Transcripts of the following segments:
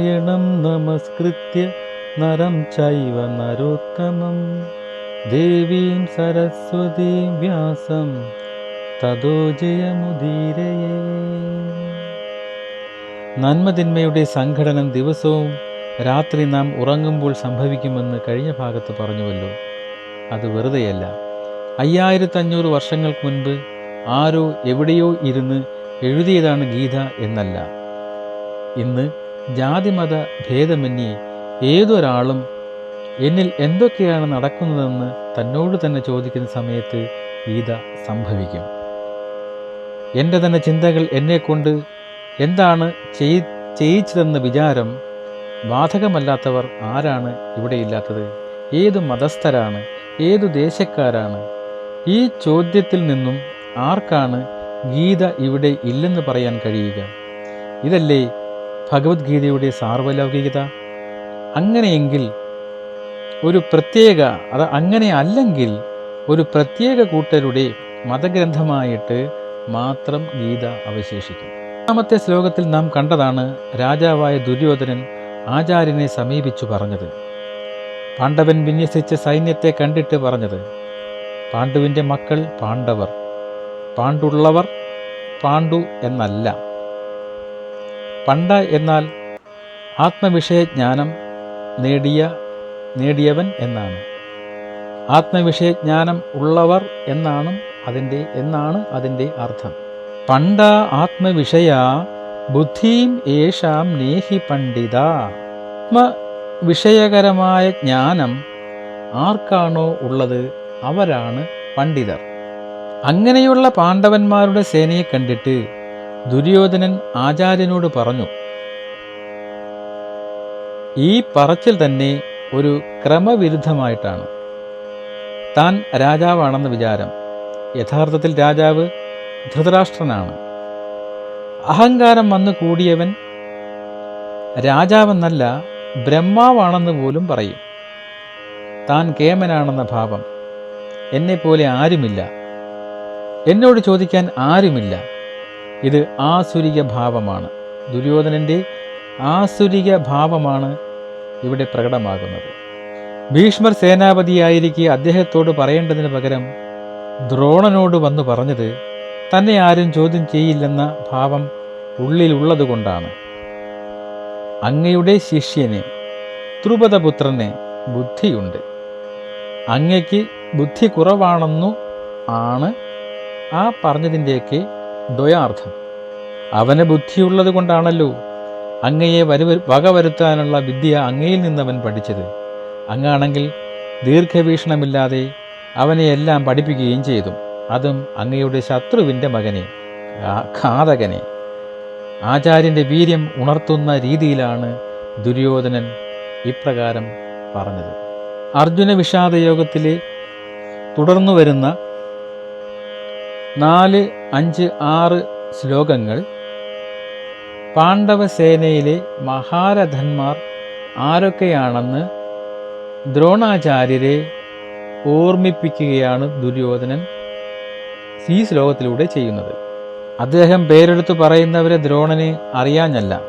നാരായണം നമസ്കൃത്യ നരം ചൈവ നരോത്തമം. ദേവീം സരസ്വതീം വ്യാസം തതോ ജയമുദീരയേ. നന്മതിന്മയുടെ സംഘടനം ദിവസവും രാത്രി നാം ഉറങ്ങുമ്പോൾ സംഭവിക്കുമെന്ന് കഴിഞ്ഞ ഭാഗത്ത് പറഞ്ഞുവല്ലോ. അത് വെറുതെയല്ല. അയ്യായിരത്തഞ്ഞൂറ് വർഷങ്ങൾക്ക് മുൻപ് ആരോ എവിടെയോ ഇരുന്ന് എഴുതിയതാണ് ഗീത എന്നല്ല. ഇന്ന് ജാതിമത ഭേദമന്യേ ഏതൊരാളും എന്നിൽ എന്തൊക്കെയാണ് നടക്കുന്നതെന്ന് തന്നോട് തന്നെ ചോദിക്കുന്ന സമയത്ത് ഗീത സംഭവിക്കും. എന്റെ തന്നെ ചിന്തകൾ എന്നെക്കൊണ്ട് എന്താണ് ചെയ് ചെയ്യിച്ചതെന്ന വിചാരം ബാധകമല്ലാത്തവർ ആരാണ് ഇവിടെയില്ലാത്തത്? ഏതു മതസ്ഥരാണ്? ഏതു ദേശക്കാരാണ്? ഈ ചോദ്യത്തിൽ നിന്നും ആർക്കാണ് ഗീത ഇവിടെ ഇല്ലെന്ന് പറയാൻ കഴിയുക? ഇതല്ലേ ഭഗവത്ഗീതയുടെ സാർവലൗകികത. അങ്ങനെയെങ്കിൽ ഒരു പ്രത്യേക അത് അങ്ങനെ അല്ലെങ്കിൽ ഒരു പ്രത്യേക കൂട്ടരുടെ മതഗ്രന്ഥമായിട്ട് മാത്രം ഗീത അവശേഷിക്കും. രണ്ടാമത്തെ ശ്ലോകത്തിൽ നാം കണ്ടതാണ് രാജാവായ ദുര്യോധനൻ ആചാര്യനെ സമീപിച്ചു പറഞ്ഞത്. പാണ്ഡവൻ വിന്യസിച്ച സൈന്യത്തെ കണ്ടിട്ട് പറഞ്ഞത് പാണ്ഡുവിന്റെ മക്കൾ പാണ്ഡവർ പാണ്ഡുള്ളവർ പാണ്ഡു എന്നല്ല. പണ്ട എന്നാൽ ആത്മവിഷയജ്ഞാനം നേടിയ നേടിയവൻ എന്നാണ്. ആത്മവിഷയജ്ഞാനം ഉള്ളവർ എന്നാണ് അതിന്റെ എന്നാണ് അതിന്റെ അർത്ഥം. പണ്ട ആത്മവിഷയ ബുദ്ധിം യേഷാം നേഹി പണ്ഡിത. ആത്മവിഷയകരമായ ജ്ഞാനം ആർക്കാണോ ഉള്ളത്? അവരാണ് പണ്ഡിതർ. അങ്ങനെയുള്ള പാണ്ഡവന്മാരുടെ സേനയെ കണ്ടിട്ട് ദുര്യോധനൻ ആചാര്യനോട് പറഞ്ഞു ഈ പറച്ചിൽ തന്നെ ഒരു ക്രമവിരുദ്ധമായിട്ടാണ്. താൻ രാജാവാണെന്ന വിചാരം. യഥാർത്ഥത്തിൽ രാജാവ് ധൃതരാഷ്ട്രനാണ്. അഹങ്കാരം വന്നു കൂടിയവൻ രാജാവെന്നല്ല ബ്രഹ്മാവാണെന്ന് പോലും പറയും. താൻ കേമനാണെന്ന ഭാവം. എന്നെപ്പോലെ ആരുമില്ല. എന്നോട് ചോദിക്കാൻ ആരുമില്ല. ഇത് ആസുരിക ഭാവമാണ്. ദുര്യോധനന്റെ ആസുരിക ഭാവമാണ് ഇവിടെ പ്രകടമാകുന്നത്. ഭീഷ്മർ സേനാപതിയായിരിക്കെ അദ്ദേഹത്തോട് പറയേണ്ടതിന് പകരം ദ്രോണനോട് വന്നു പറഞ്ഞത് തന്നെ ആരും ചോദ്യം ചെയ്യില്ലെന്ന ഭാവം ഉള്ളിലുള്ളതുകൊണ്ടാണ്. അങ്ങയുടെ ശിഷ്യന് ദ്രുപദപുത്രന് ബുദ്ധിയുണ്ട്. അങ്ങയ്ക്ക് ബുദ്ധി കുറവാണെന്നു ആണ് ആ പറഞ്ഞതിന്റെയൊക്കെ ദ്വയാർത്ഥം അവന് ബുദ്ധിയുള്ളത് കൊണ്ടാണല്ലോ അങ്ങയെ വരുവ വകവരുത്താനുള്ള വിദ്യ അങ്ങയിൽ നിന്നവൻ പഠിച്ചത്. അങ്ങാണെങ്കിൽ ദീർഘവീക്ഷണമില്ലാതെ അവനെ എല്ലാം പഠിപ്പിക്കുകയും ചെയ്തു. അതും അങ്ങയുടെ ശത്രുവിന്റെ മകനെ ഘാതകനെ. ആചാര്യന്റെ വീര്യം ഉണർത്തുന്ന രീതിയിലാണ് ദുര്യോധനൻ ഇപ്രകാരം പറഞ്ഞത്. അർജുന വിഷാദയോഗത്തിലെ തുടർന്നു വരുന്ന നാല് അഞ്ച് ആറ് ശ്ലോകങ്ങൾ. പാണ്ഡവസേനയിലെ മഹാരഥന്മാർ ആരൊക്കെയാണെന്ന് ദ്രോണാചാര്യരെ ഓർമ്മിപ്പിക്കുകയാണ് ദുര്യോധനൻ ഈ ശ്ലോകത്തിലൂടെ ചെയ്യുന്നത്. അദ്ദേഹം പേരെടുത്ത് പറയുന്നവരെ ദ്രോണന് അറിയാഞ്ഞല്ല.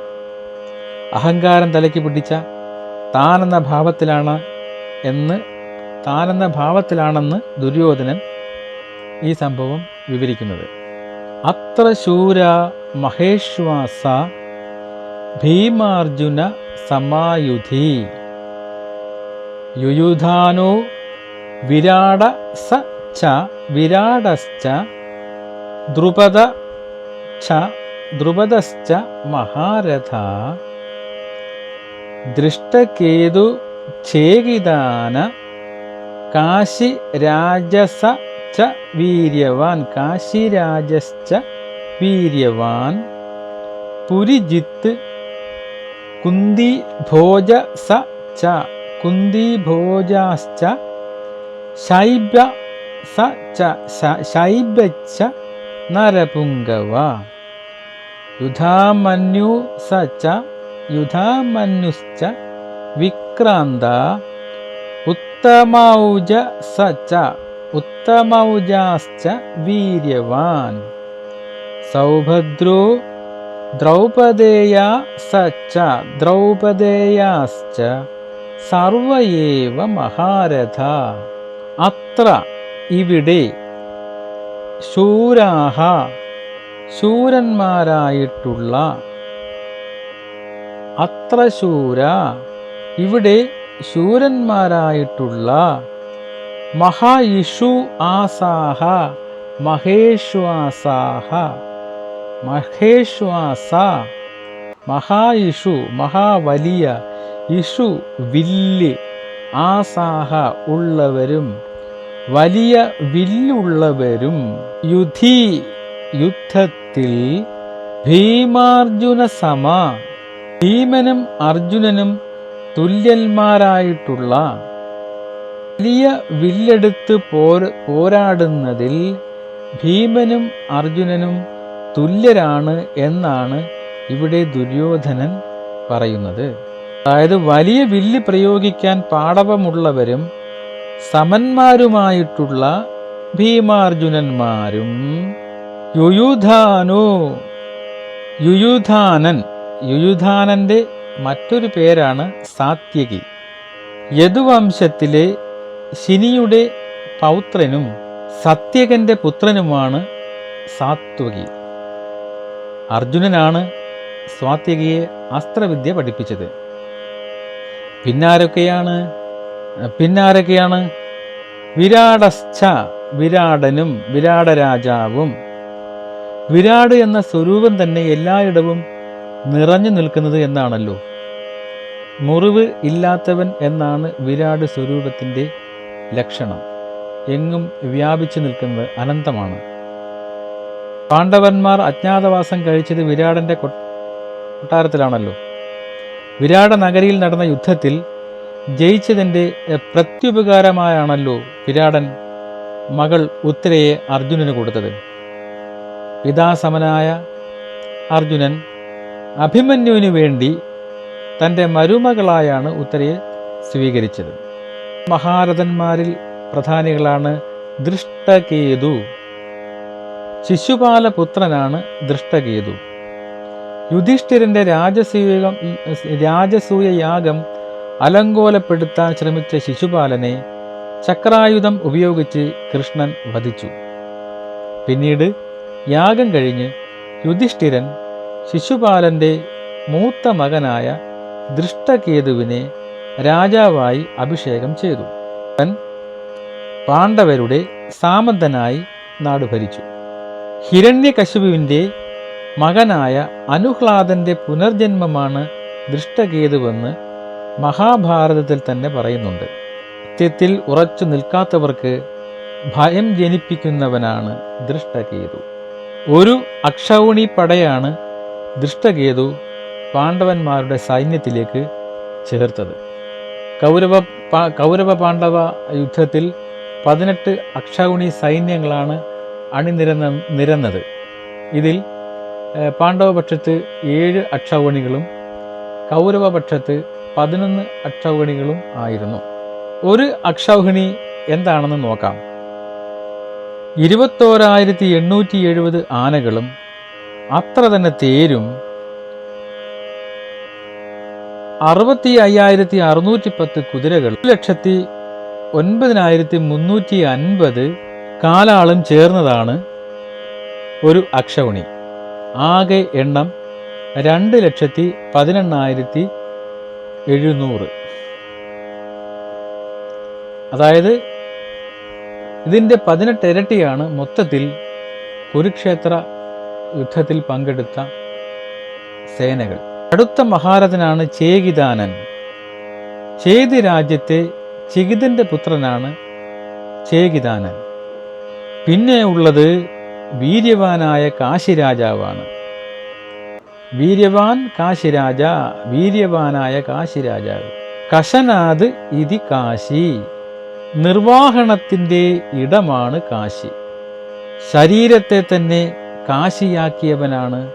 അഹങ്കാരം തലയ്ക്ക് പിടിച്ച താനെന്ന ഭാവത്തിലാണ് എന്ന് താനെന്ന ഭാവത്തിലാണെന്ന് ദുര്യോധനൻ ഈ സംഭവം വിവരിക്കുന്നത്. അത്ര ശൂര മഹേശ്വാസ ഭീമാർജുന സമായുധി. യുയുധാനോ വിരാട സ ച വിരാടശ്ച ദ്രുപദ ച ദ്രുപദശ്ച മഹാരഥ. ദൃഷ്ടകേതു ഛേകിദാന കാശി രാജസ ച വീര്യവാൻ കാശിരാജശ്ച വീര്യവാൻ പുരിജിത്ത് കുന്തി ഭോജ സ ച കുന്തി ഭോജാശ്ച ശൈബ സ ച ശൈബച്ച നരപുങ്കവ യുധാമന്യു സ ച യുധാമന്യുശ്ച വിക്രാന്ത ഉത്തമൗജ സ ച ഉത്തമൗജാശ്ച വീര്യവാൻ. സൗഭദ്രോ ദ്രൗപദേയ സച്ച ദ്രൗപദേയാശ്ച സർവയേവ മഹാരഥ. അത്ര ഇവിടെ ശൂരാഹ ശൂരന്മാരായിട്ടുള്ള അത്ര ശൂര ഇവിടെ ശൂരന്മാരായിട്ടുള്ള മഹായിഷു ആസാഹ മഹേശ്വാസാഹ മഹേശ്വാസ മഹായിഷു മഹാവലിയ ഇഷു വില്ല് ആസാഹ ഉള്ളവരും വലിയ വില്ലുള്ളവരും യുധി യുദ്ധത്തിൽ ഭീമാർജുന സമ ഭീമനും അർജുനനും തുല്യന്മാരായിട്ടുള്ള വലിയ വില്ലെടുത്ത് പോര പോരാടുന്നതിൽ ഭീമനും അർജുനനും തുല്യരാണ് എന്നാണ് ഇവിടെ ദുര്യോധനൻ പറയുന്നത്. അതായത് വലിയ വില്ല് പ്രയോഗിക്കാൻ പാടവമുള്ളവരും സമന്മാരുമായിട്ടുള്ള ഭീമാർജുനന്മാരും യുയുധാനു യുയുധാനൻ. യുയുധാനന്റെ മറ്റൊരു പേരാണ് സാത്യകി. യദുവംശത്തിലെ ശിനിയുടെ പൗത്രനും സത്യകന്റെ പുത്രനുമാണ് സാത്വകി. അർജുനനാണ് സ്വാത്യകിയെ അസ്ത്രവിദ്യ പഠിപ്പിച്ചത്. പിന്നാരൊക്കെയാണ് പിന്നാരൊക്കെയാണ്? വിരാടശ്ച വിരാടനും വിരാട രാജാവും വിരാട് എന്ന സ്വരൂപം തന്നെ എല്ലായിടവും നിറഞ്ഞു നിൽക്കുന്നത് എന്നാണല്ലോ. മുറിവ് ഇല്ലാത്തവൻ എന്നാണ് വിരാട് സ്വരൂപത്തിന്റെ ലക്ഷണം. എങ്ങും വ്യാപിച്ചു നിൽക്കുന്നത് അനന്തമാണ്. പാണ്ഡവന്മാർ അജ്ഞാതവാസം കഴിച്ചത് വിരാടന്റെ കൊട്ടാരത്തിലാണല്ലോ. വിരാട നഗരിയിൽ നടന്ന യുദ്ധത്തിൽ ജയിച്ചതിന്റെ പ്രത്യുപകാരമായാണല്ലോ വിരാടൻ മകൾ ഉത്തരയെ അർജുനന് കൊടുത്തത്. പിതാസമനായ അർജുനൻ അഭിമന്യുവിന് വേണ്ടി തന്റെ മരുമകളായാണ് ഉത്തരയെ സ്വീകരിച്ചത്. മഹാരഥന്മാരിൽ പ്രധാനികളാണ് ദൃഷ്ടകേതു. ശിശുപാലപുത്രനാണ് ദൃഷ്ടകേതു. യുധിഷ്ഠിരന്റെ രാജസൂയം രാജസൂയ യാഗം അലങ്കോലപ്പെടുത്താൻ ശ്രമിച്ച ശിശുപാലനെ ചക്രായുധം ഉപയോഗിച്ച് കൃഷ്ണൻ വധിച്ചു. പിന്നീട് യാഗം കഴിഞ്ഞ് യുധിഷ്ഠിരൻ ശിശുപാലന്റെ മൂത്ത മകനായ ദൃഷ്ടകേതുവിനെ രാജാവായി അഭിഷേകം ചെയ്തു. അവൻ പാണ്ഡവരുടെ സാമന്തനായി നാടുഭരിച്ചു ഹിരണ്യകശുവിന്റെ മകനായ അനുഹ്ലാദന്റെ പുനർജന്മമാണ് ദൃഷ്ടകേതുവെന്ന് മഹാഭാരതത്തിൽ തന്നെ പറയുന്നുണ്ട്. സത്യത്തിൽ ഉറച്ചു നിൽക്കാത്തവർക്ക് ഭയം ജനിപ്പിക്കുന്നവനാണ് ദൃഷ്ടകേതു. ഒരു അക്ഷൗണി പടയാണ് ദൃഷ്ടകേതു പാണ്ഡവന്മാരുടെ സൈന്യത്തിലേക്ക് ചേർത്തത്. കൗരവ കൗരവ പാണ്ഡവ യുദ്ധത്തിൽ പതിനെട്ട് അക്ഷൗണി സൈന്യങ്ങളാണ് അണിനിരന്ന നിരന്നത്. ഇതിൽ പാണ്ഡവപക്ഷത്ത് ഏഴ് അക്ഷൗണികളും കൗരവപക്ഷത്ത് പതിനൊന്ന് അക്ഷൗഹിണികളും ആയിരുന്നു. ഒരു അക്ഷൗഹിണി എന്താണെന്ന് നോക്കാം. ഇരുപത്തോരായിരത്തി എണ്ണൂറ്റി എഴുപത് ആനകളും അത്ര തന്നെ തേരും അറുപത്തി അയ്യായിരത്തി അറുന്നൂറ്റി പത്ത് കുതിരകൾ ഒരു ലക്ഷത്തി ഒൻപതിനായിരത്തി മുന്നൂറ്റി അൻപത് കാലാളും ചേർന്നതാണ് ഒരു അക്ഷവണി. ആകെ എണ്ണം രണ്ട് ലക്ഷത്തി പതിനെണ്ണായിരത്തി എഴുന്നൂറ്. അതായത് ഇതിന്റെ പതിനെട്ട് ഇരട്ടിയാണ് മൊത്തത്തിൽ കുരുക്ഷേത്ര യുദ്ധത്തിൽ പങ്കെടുത്ത സേനകൾ. അടുത്ത മഹാരഥനാണ് ചേകിദാനൻ. ചേതി രാജ്യത്തെ ചികിതന്റെ പുത്രനാണ് ചേകിദാനൻ. പിന്നെ ഉള്ളത് വീര്യവാനായ കാശിരാജാവാണ്. വീര്യവാൻ കാശിരാജ വീര്യവാനായ കാശിരാജാവ്. കശനാത് ഇതി കാശി. നിർവാഹണത്തിന്റെ ഇടമാണ് കാശി. ശരീരത്തെ തന്നെ കാശിയാക്കിയവനാണ്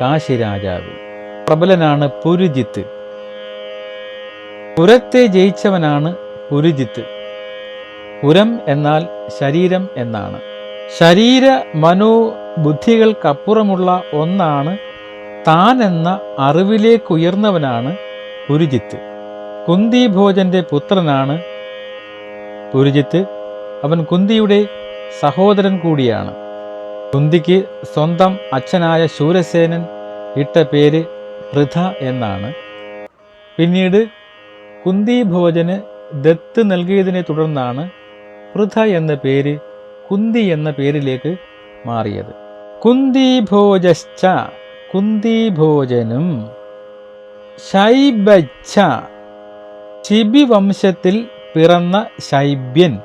കാശിരാജാവ്. പ്രബലനാണ് പുരുജിത്ത്. പുരത്തെ ജയിച്ചവനാണ് പുരുജിത്ത്. പുരം എന്നാൽ ശരീരം എന്നാണ്. ശരീര മനോ ബുദ്ധികൾക്കപ്പുറമുള്ള ഒന്നാണ് താൻ എന്ന അറിവിലേക്കുയർന്നവനാണ് പുരുജിത്ത്. കുന്തി ഭോജന്റെ പുത്രനാണ് പുരുജിത്ത്. അവൻ കുന്തിയുടെ സഹോദരൻ കൂടിയാണ്. കുന്തിക്ക് സ്വന്തം അച്ഛനായ ശൂരസേനൻ ഇട്ട പേര് പൃഥ എന്നാണ്. പിന്നീട് കുന്തി ഭോജന് ദത്ത് നൽകിയതിനെ തുടർന്നാണ് പൃഥ എന്ന പേര് കുന്തി എന്ന പേരിലേക്ക് മാറിയത്. കുന്തി ഭോജശ്ച കുന്തി ഭോജനും ശൈബച്ച ശിബി വംശത്തിൽ പിറന്ന ശൈബ്യൻ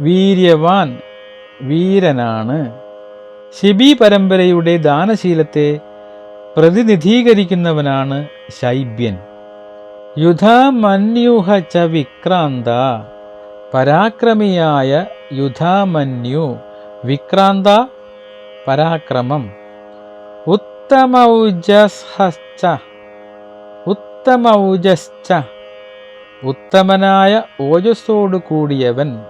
വീര്യവാൻ വീരനാണ്. ശിബി പരമ്പരയുടെ ദാനശീലത്തെ പ്രതിനിധീകരിക്കുന്നവനാണ് ശൈബ്യൻ. യുധാമന്യുഹ ച വിക്രാന്ത. പരാക്രമിയായ യുധാമന്യു വിക്രാന്ത പരാക്രമം. ഉത്തമൗജസ്ഹശ്ച ഉത്തമൗജശ്ച ഉത്തമനായ ഓജസ്സോടു കൂടിയവൻ.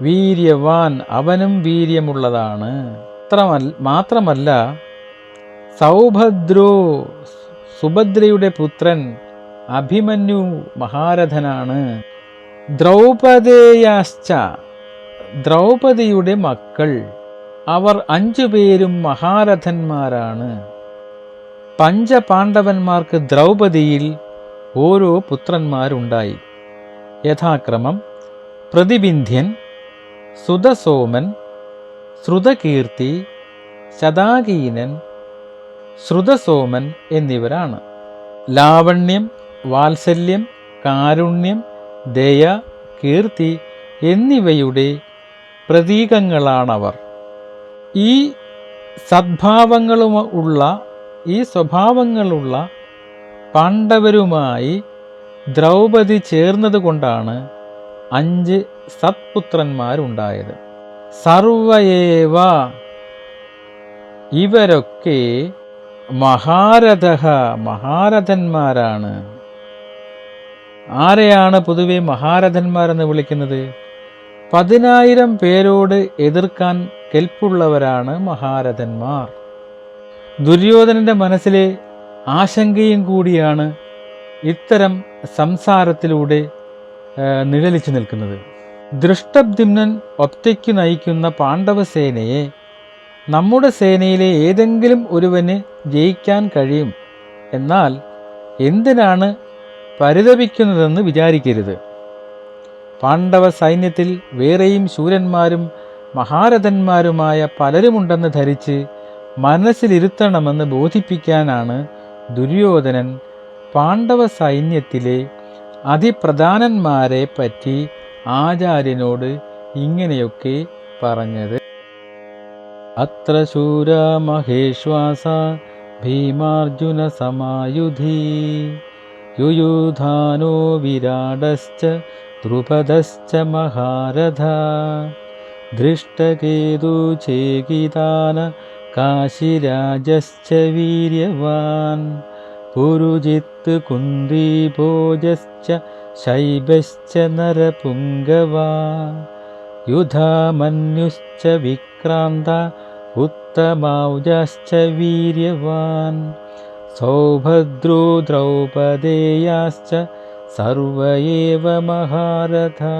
വീര്യവാൻ. അവനും വീര്യമുള്ളതാണ്. മാത്രമല്ല മാത്രമല്ല സൗഭദ്രോ സുഭദ്രയുടെ പുത്രൻ അഭിമന്യു മഹാരഥനാണ്. ദ്രൗപദേയാശ്ച ദ്രൗപദിയുടെ മക്കൾ. അവർ അഞ്ചു പേരും മഹാരഥന്മാരാണ്. പഞ്ചപാണ്ഡവന്മാർക്ക് ദ്രൗപദിയിൽ ഓരോ പുത്രന്മാരുണ്ടായി. യഥാക്രമം പ്രതിബിന്ധ്യൻ സുതസോമൻ ശ്രുതകീർത്തി ശതാകീനൻ ശ്രുതസോമൻ എന്നിവരാണ്. ലാവണ്യം വാത്സല്യം കാരുണ്യം ദയ കീർത്തി എന്നിവയുടെ പ്രതീകങ്ങളാണവർ. ഈ സദ്ഭാവങ്ങളും ഉള്ള ഈ സ്വഭാവങ്ങളുള്ള പാണ്ഡവരുമായി ദ്രൗപദി ചേർന്നതുകൊണ്ടാണ് അഞ്ച് സത്പുത്രന്മാരുണ്ടായത്. സർവയേവ ഇവരൊക്കെ മഹാരഥ മഹാരഥന്മാരാണ്. ആരെയാണ് പൊതുവെ മഹാരഥന്മാരെന്ന് വിളിക്കുന്നത്? പതിനായിരം പേരോട് എതിർക്കാൻ കെൽപ്പുള്ളവരാണ് മഹാരഥന്മാർ. ദുര്യോധനന്റെ മനസ്സിലെ ആശങ്കയും കൂടിയാണ് ഇത്തരം സംസാരത്തിലൂടെ നിഴലിച്ചു നിൽക്കുന്നത്. ദൃഷ്ടബ്ദിമ്നൻ ഒറ്റയ്ക്ക് നയിക്കുന്ന പാണ്ഡവസേനയെ നമ്മുടെ സേനയിലെ ഏതെങ്കിലും ഒരുവന് ജയിക്കാൻ കഴിയും എന്നാൽ എന്തിനാണ് പരിതപിക്കുന്നതെന്ന് വിചാരിക്കരുത്. പാണ്ഡവ സൈന്യത്തിൽ വേറെയും ശൂരന്മാരും മഹാരഥന്മാരുമായ പലരുമുണ്ടെന്ന് ധരിച്ച് മനസ്സിലിരുത്തണമെന്ന് ബോധിപ്പിക്കാനാണ് ദുര്യോധനൻ പാണ്ഡവ സൈന്യത്തിലെ അതിപ്രധാനന്മാരെ പറ്റി ആചാര്യനോട് ഇങ്ങനെയൊക്കെ പറഞ്ഞത്. അത്ര ശൂര മഹേശ്വാസ ഭീമാർജുനസമായുധി യുയൂധാനോ വിരാടശ്ച ദ്രുപദശ്ച മഹാരഥ. ദൃഷ്ടകേതു ചേകിതാന കാശിരാജശ്ച വീര്യവാൻ. പുരുജിത്ത് കുന്ദീഭോജശ്ച ശൈബശ്ച നരപുംഗവാ യുധാമന്യുശ്ച വിക്രാന്ത माजश्च वीर्यवान्। सौभद्रो द्रौपदेयाश्च सर्व एव महारथा।